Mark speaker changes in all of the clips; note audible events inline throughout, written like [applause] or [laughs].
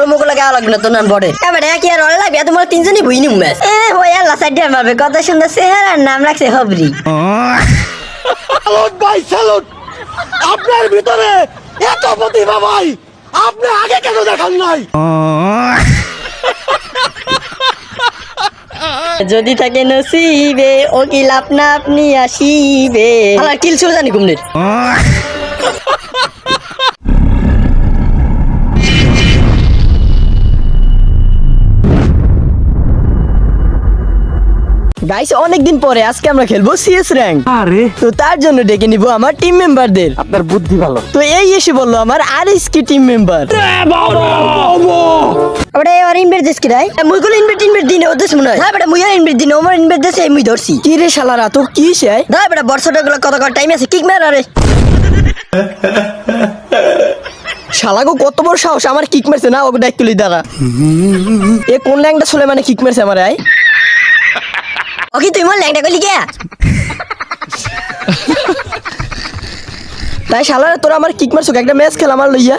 Speaker 1: তোর মুখ লাগা লাগবে না তোর নাম বড়ে এবার কি আর অল লাগবে? তোমার তিনজনই ম্যাচ এ ওই আল্লাহ সাইড দিয়ে মারবে কত সুন্দর চেহারা নাম রাখছে হবরি।
Speaker 2: স্যালুট ভাই স্যালুট আপনার ভিতরে এত প্রতিভা ভাই আপনি আগে কেন দেখান নাই?
Speaker 1: যদি থাকে নসিবে ও কি আপনা আপনি আসিবে। কিল ছিল জানি কুমনের? গাইস অনেকদিন পরে আজকে আমরা খেলব সিএস র্যাঙ্ক
Speaker 2: আরে।
Speaker 1: তো তার জন্য ডেকে নিব আমার টিম মেম্বারদের
Speaker 2: আপনার বুদ্ধি ভালো।
Speaker 1: তো এই এসে বলল আমার আর কি টিম মেম্বার ওরে আর ইনভেট দিস কি রাই মুই গুলো ইনভেট ইনভেট দিনে ওদেস মনে হয়। হ্যাঁ বেটা মুই আর ইনভেট দিনে ওমর ইনভেট দেছে মুই ধরছি। কি রে শালারা তো কি চাই দা বেটা বর্ষটা গুলো কত কত টাইম আছে কিক মার আরে। শালাগো কত বড় সাহস আমার কিক মারছে না ওকে ডাক তুলি দাঁড়া। এ কোন ল্যাংটা ছোলে মানে কিক মারছে আমার আই ওকে তুই মন ল্যাংটা করলি কে তাই শালারা তোরা আমার কিক মারছো একটা ম্যাচ খেলা আমার লইয়া।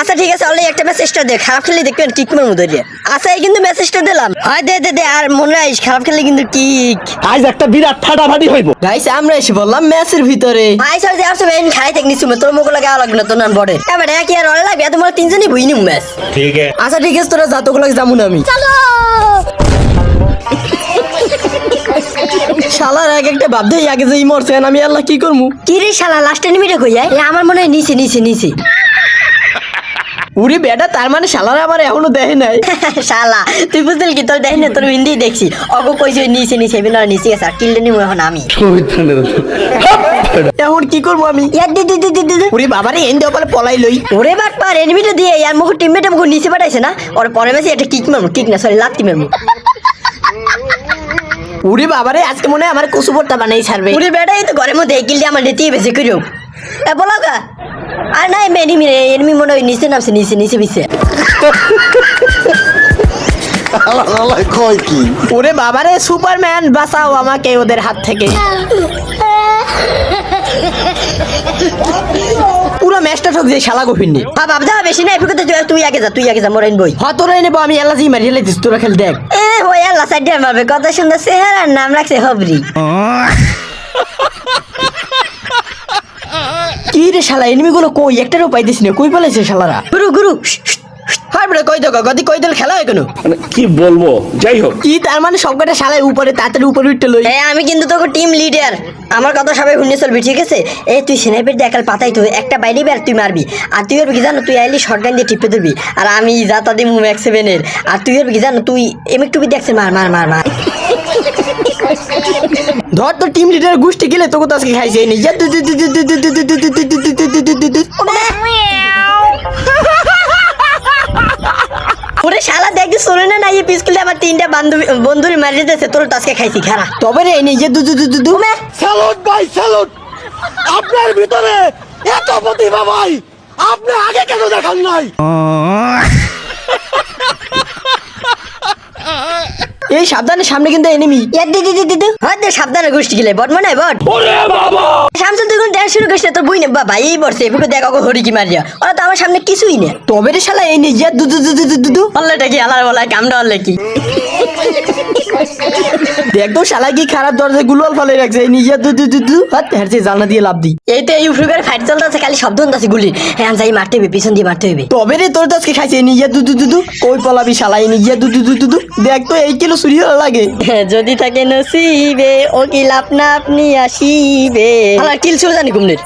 Speaker 1: আচ্ছা ঠিক আছে অলরেডি একটা মেসেজটা দে খারাপ খেলে দেখবেন কিক মারমু ধরিয়ে আচ্ছা এই কিন্তু মেসেজটা দিলাম হয় দে দে দে আর মনে রাখিস খারাপ খেলে কিন্তু কিক।
Speaker 2: আজ একটা বিরাট ফাটাফাটি হইব।
Speaker 1: গাইস আমরা এসে বললাম ম্যাচের ভিতরে। ভাই স্যার যে আসবে এই খাই থেকে নিছুমে তোর মুখ লাগা লাগবে না তোর নাম বড়ে এবারে কি আর অল লাগবে? তোমার তিনজনই বুঝনি ম্যাচ
Speaker 2: ঠিক আছে।
Speaker 1: আচ্ছা ঠিক আছে তোরা যা যাব না আমি। শালার এক একটা ভাবতে আগে যে মরছে আমি আল্লাহ কি করমু? কি রে শালা লাস্ট এনিমিটা কই যায় আমার মনে হয় নিচে নিচে নিচে। উরি বেটা তার মানে শালারা আমার এখনও দেখে নাই। [laughs] শালা তুই বুঝলি কি? তোর দেখে না তোর হিন্দি দেখছি। অগো কইছে নিচে নিচে আছে নিমু এখন আমি। এখন কি করব আমি? ওরে বাবারে এন দেওয়া বলে পলাই লই। ওরে বাট পার এনিমিটা দিয়ে আর মুখ টিমমেট মুখ নিচে পাঠাইছে না? ওর পরে বেশি একটা কিক মারমু কিক না সরি লাত্তি মারমু। উরে বাবারে আজকে মনে হয় আমার কুসু ভর্তা বানাই ছাড়বে। উরি বেটা এই তো ঘরের মধ্যে কিলটি আমার নেতিয়ে বেশি করিও এ বলো গা আর নাই এনিমি রে এনিমি মনে হয় নিচে নামছে নিচে নিচে বিছে
Speaker 2: কয় কি?
Speaker 1: ওরে বাবারে সুপারম্যান বাঁচাও আমাকে ওদের হাত থেকে। পুরো ম্যাচটা ঠক যে শালা গফিননি হ্যাঁ বাবদা বেশি না এফিকে তুই তুই আগে যা তুই আগে যা মোরাইন বই। হ্যাঁ আমি এলাজি মারি তোরা খেল দেখ। এ ওই আল্লাহ সাইড মারবে কত সুন্দর চেহারা নাম রাখছে হবরি। কি রে শালা এনিমি গুলো কই? একটারও পাইতিস না কই পালাইছে শালারা? গুরু গুরু হয় বড় কই দাও গদি কই দিল খেলা হয় কেন
Speaker 2: মানে কি বলব যাই হোক
Speaker 1: কি তার মানে সবকটা শালায় উপরে তাড়াতাড়ি উপরে উঠতে লই আমি কিন্তু তোকে টিম লিডার আমার কথা সবাই শুনে চলবি ঠিক আছে এ তুই স্নাইপের একাল পাতাই তো একটা বাইরে বের তুই মারবি আর তুই কি জানো তুই আইলি শর্টগান দিয়ে টিপে ধরবি আর আমি যাতা দিই মুভ এক সেভেনের আর তুই হবি কি জানো তুই এমএক টুবি দেখছে মার মার মার মার ধর তো টিম লিডার গোষ্ঠী গেলে তোকে তো আজকে খাইছে নি পিসকুলে আমার তিনটা বান্ধবী বন্ধুরি মারিয়ে দিয়েছে তোর টাসকে খাইছি খারা। তবে রে এই নিজে দু দু দু দু দু
Speaker 2: স্যালুট ভাই স্যালুট আপনার ভিতরে এত প্রতিভা ভাই আপনি আগে কেন দেখান নাই?
Speaker 1: এই সাবধানের সামনে কিন্তু এনিমি দি দিদি দিদি হয়তো সাবধানে গোষ্ঠী গেলে বট মনে বট
Speaker 2: ওরে বাবা
Speaker 1: শামসুল তুই কোন ড্যান্স শুরু করিস তোর বই না বাবা এই বর্ষে এগুলো দেখ ওকে হরি কি মারিয়া ওরা তো আমার সামনে কিছুই না তবে রে শালা এই দু দু দু দু দু দু দু আল্লাহটা কি আল্লাহ বলা কামড়া আল্লাহ কি দেখ তো শালা কি খারাপ দরজা গুলোল ফলে রাখছে। নিজে দু দু দু হাত হেরছে জালনা দিয়ে লাভ দি এই তো ইউটিউবের ফাইট চলতেছে খালি শব্দ হচ্ছে গুলি। হ্যাঁ যাই মারতে হবে পিছন দিয়ে মারতে হবে। তবে রে তোর আজকে খাইছে নিজে দু দু দু কই পলাবি শালা নিজে দু দু দু দু দেখ তো এই কিলো চুরি লাগে। যদি থাকে নসিবে ও কি আপনা আপনি আসিবে? কিল ছিল জানি কুমনের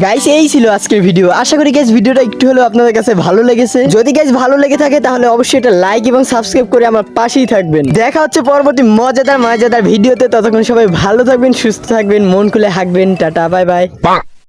Speaker 1: গাইস এই ছিল আজকের ভিডিও আশা করি গাইস ভিডিওটা একটু হলেও আপনাদের কাছে ভালো লেগেছে। যদি গাইস ভালো লেগে থাকে, তাহলে অবশ্যই এটা লাইক এবং সাবস্ক্রাইব করে আমার পাশেই থাকবেন। দেখা হচ্ছে পরবর্তী মজাদার মজাদার ভিডিওতে ততক্ষণ সবাই ভালো থাকবেন, সুস্থ থাকবেন, মন খুলে হাঁকবেন টাটা বাই বাই